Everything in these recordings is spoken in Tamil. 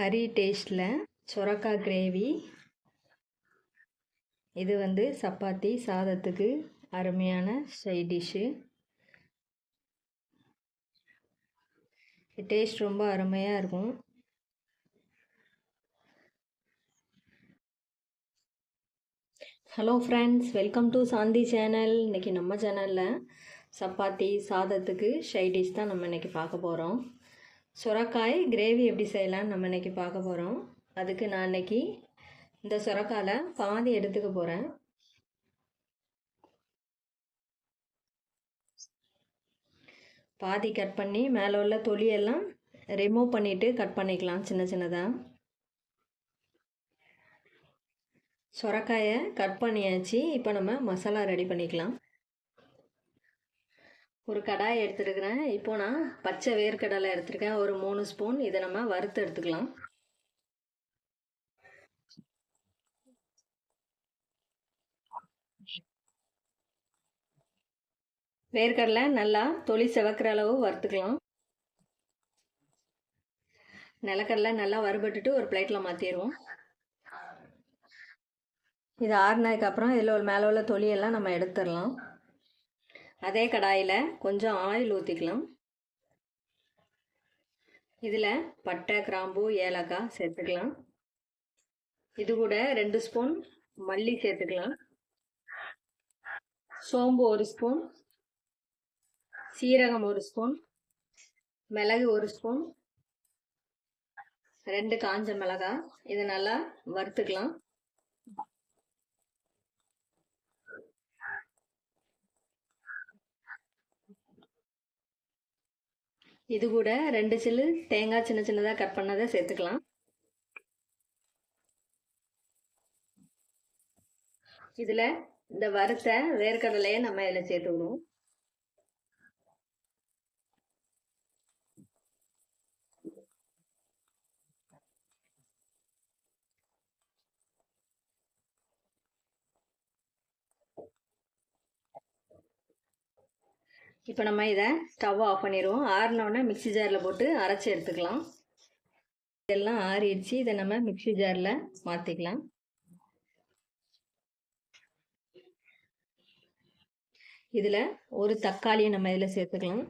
கறி டேஸ்ட்டில் சுரக்கா கிரேவி. இது வந்து சப்பாத்தி சாதத்துக்கு அருமையான சைட் டிஷ்ஷு டேஸ்ட் ரொம்ப அருமையாக இருக்கும். Hello friends welcome to Shanti channel இன்றைக்கி நம்ம சேனலில் சப்பாத்தி சாதத்துக்கு ஷை டிஷ் தான் நம்ம இன்றைக்கி பார்க்க போகிறோம் சுரக்காய் கிரேவி எப்படி செய்யலாம்னு நம்ம இன்றைக்கி பார்க்க போகிறோம் அதுக்கு நான் இன்றைக்கி இந்த சுரக்காயில் பாதி எடுத்துக்க போகிறேன் பாதி கட் பண்ணி மேலே உள்ள தொலியெல்லாம் ரிமூவ் பண்ணிவிட்டு கட் பண்ணிக்கலாம் சின்ன சின்னதாக சுரக்காயை கட் பண்ணியாச்சு. இப்போ நம்ம மசாலா ரெடி பண்ணிக்கலாம். ஒரு கடாய் எடுத்துருக்கிறேன். இப்போ நான் பச்சை வேர்க்கடலை எடுத்துருக்கேன். ஒரு மூணு ஸ்பூன். இதை நம்ம வறுத்து எடுத்துக்கலாம். வேர்க்கடலை நல்லா தொளி செவக்கிற அளவு வறுத்துக்கலாம். நிலக்கடலை நல்லா வறுபட்டுட்டு ஒரு பிளேட்டில் மாற்றிடுவோம் இது ஆறுனதுக்கப்புறம் இதில் ஒரு மேலே உள்ள தொலியெல்லாம் நம்ம எடுத்துடலாம். அதே கடாயில் கொஞ்சம் ஆயில் ஊற்றிக்கலாம் இதில் பட்டை கிராம்பு ஏலக்காய் சேர்த்துக்கலாம். இது கூட ரெண்டு ஸ்பூன் மல்லி சேர்த்துக்கலாம். சோம்பு ஒரு ஸ்பூன் சீரகம் ஒரு ஸ்பூன் மிளகு ஒரு ஸ்பூன் ரெண்டு காஞ்ச மிளகாய். இதை நல்லா வறுத்துக்கலாம். இது கூட ரெண்டு சில்லு தேங்காய் சின்ன சின்னதாக கட் பண்ணதை சேர்த்துக்கலாம். இதில் இந்த வறுத்த வேர்க்கடலையை நம்ம இதில் சேர்த்துக்கணும். இப்போ நம்ம இதை ஸ்டவ் ஆஃப் பண்ணிடுவோம். ஆறினோடனே மிக்சி ஜாரில் போட்டு அரைச்சி எடுத்துக்கலாம். இதெல்லாம் ஆறிடுச்சு. இதை நம்ம மிக்சி ஜாரில் மாற்றிக்கலாம் இதில் ஒரு தக்காளியை நம்ம இதில் சேர்த்துக்கலாம்.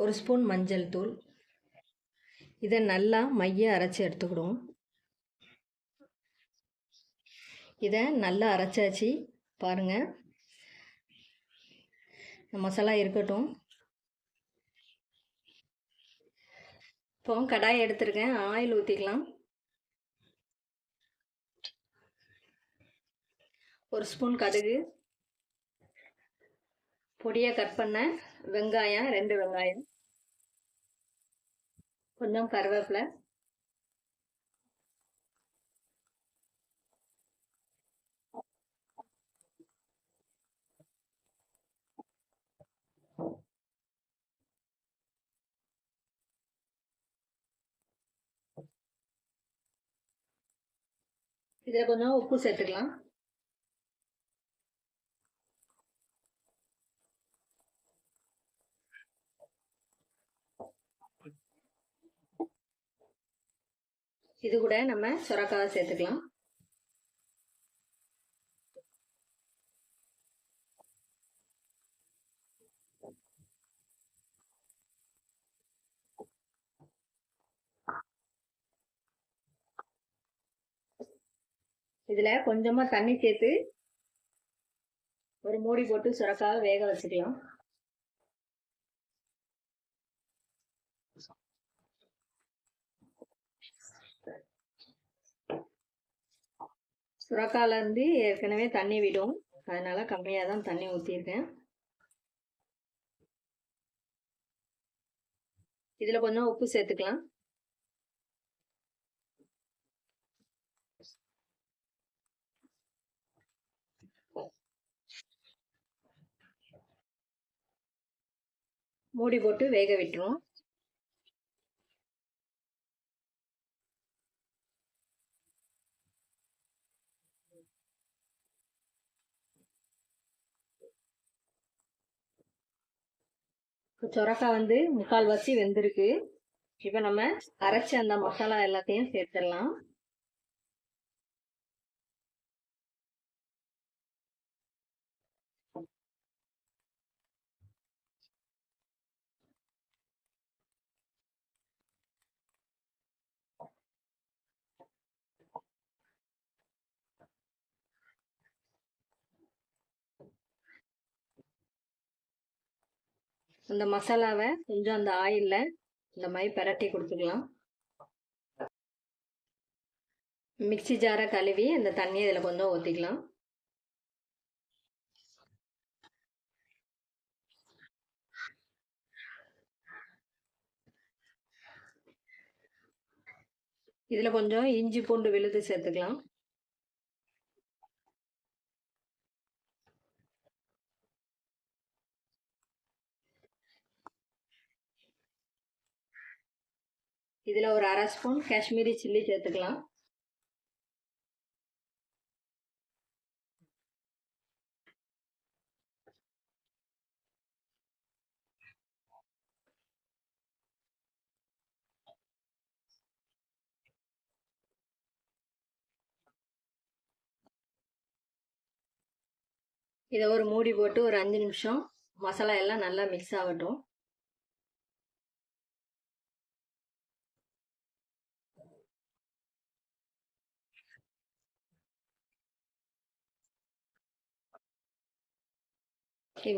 ஒரு ஸ்பூன் மஞ்சள் தூள். இதை நல்லா மைய அரைச்சி எடுத்துக்கிடுவோம். இதை நல்லா அரைச்சாச்சு. பாருங்கள் மசாலா இருக்கட்டும். இப்போ கடாய் எடுத்துருக்கேன். ஆயில் ஊற்றிக்கலாம் ஒரு ஸ்பூன் கடுகு. பொடியாக கட் பண்ண வெங்காயம் ரெண்டு வெங்காயம். கொஞ்சம் கருவேப்பிலை. இதில் கொஞ்சம் உப்பு சேர்த்துக்கலாம். இது கூட நம்ம சுரக்காவை சேர்த்துக்கலாம். இதில் கொஞ்சமாக தண்ணி சேர்த்து ஒரு மூடி போட்டு சுரக்காக வேக வச்சுக்கலாம். சுரக்காலேருந்து ஏற்கனவே தண்ணி விடும். அதனால கம்மியாக தான் தண்ணி ஊற்றிருக்கேன் இதில் கொஞ்சம் உப்பு சேர்த்துக்கலாம். மூடி போட்டு வேக விட்டுருவோம். இப்போ சொரக்காய் வந்து முக்கால்வாசி வெந்திருக்கு. இப்போ நம்ம அரைச்ச அந்த மசாலா எல்லாத்தையும் சேர்த்துடலாம். அந்த மசாலாவை கொஞ்சம் அந்த ஆயிலில் இந்த மாதிரி பரட்டி கொடுத்துக்கலாம். மிக்சி ஜாரை கழுவி அந்த தண்ணியை இதில் கொஞ்சம் ஊற்றிக்கலாம் இதில் கொஞ்சம் இஞ்சி பூண்டு விழுது சேர்த்துக்கலாம். இதில் ஒரு அரை ஸ்பூன் காஷ்மீரி சில்லி சேர்த்துக்கலாம். இதை ஒரு மூடி போட்டு ஒரு அஞ்சு நிமிஷம் மசாலா எல்லாம் நல்லா மிக்ஸ் ஆகட்டும்.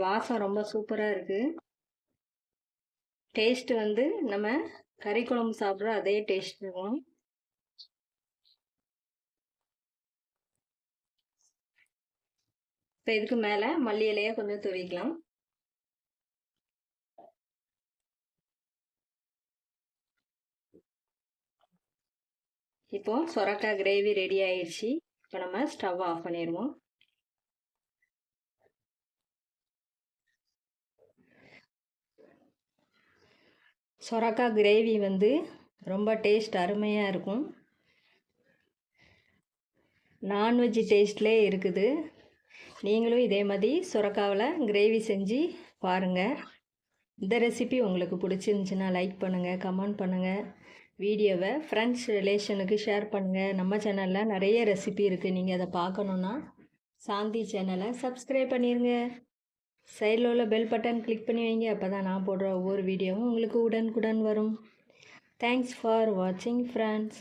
வாசம் ரொம்ப சூப்பராக இருக்குது டேஸ்ட் வந்து நம்ம கறி குழம்பு சாப்பிட்ற அதே டேஸ்ட் இருக்கும். இப்போ இதுக்கு மேலே மல்லி இலையை கொஞ்சம் துவிக்கலாம். இப்போ சொரக்காய் கிரேவி ரெடி ஆயிடுச்சு. இப்போ நம்ம ஸ்டவ் ஆஃப் பண்ணிடுவோம். சொரக்காய் கிரேவி வந்து ரொம்ப டேஸ்ட் அருமையாக இருக்கும். நான்வெஜ் டேஸ்ட்லேயே இருக்குது. நீங்களும் இதே மாதிரி சுரக்காவில் கிரேவி செஞ்சு பாருங்கள் இந்த ரெசிபி உங்களுக்கு பிடிச்சிருந்துச்சின்னா லைக் பண்ணுங்கள் கமெண்ட் பண்ணுங்கள் வீடியோவை ஃப்ரெண்ட்ஸ் ரிலேஷனுக்கு ஷேர் பண்ணுங்கள் நம்ம சேனலில் நிறைய ரெசிபி இருக்குது நீங்கள் அதை பார்க்கணுன்னா சாந்தி சேனலை சப்ஸ்கிரைப் பண்ணிடுங்க சைடில் உள்ள பெல் பட்டன் கிளிக் பண்ணி வைங்க. அப்போ தான் நான் போடுற ஒவ்வொரு வீடியோவும் உங்களுக்கு உடனுக்குடன் வரும். தேங்க்ஸ் ஃபார் வாட்சிங் ஃப்ரெண்ட்ஸ்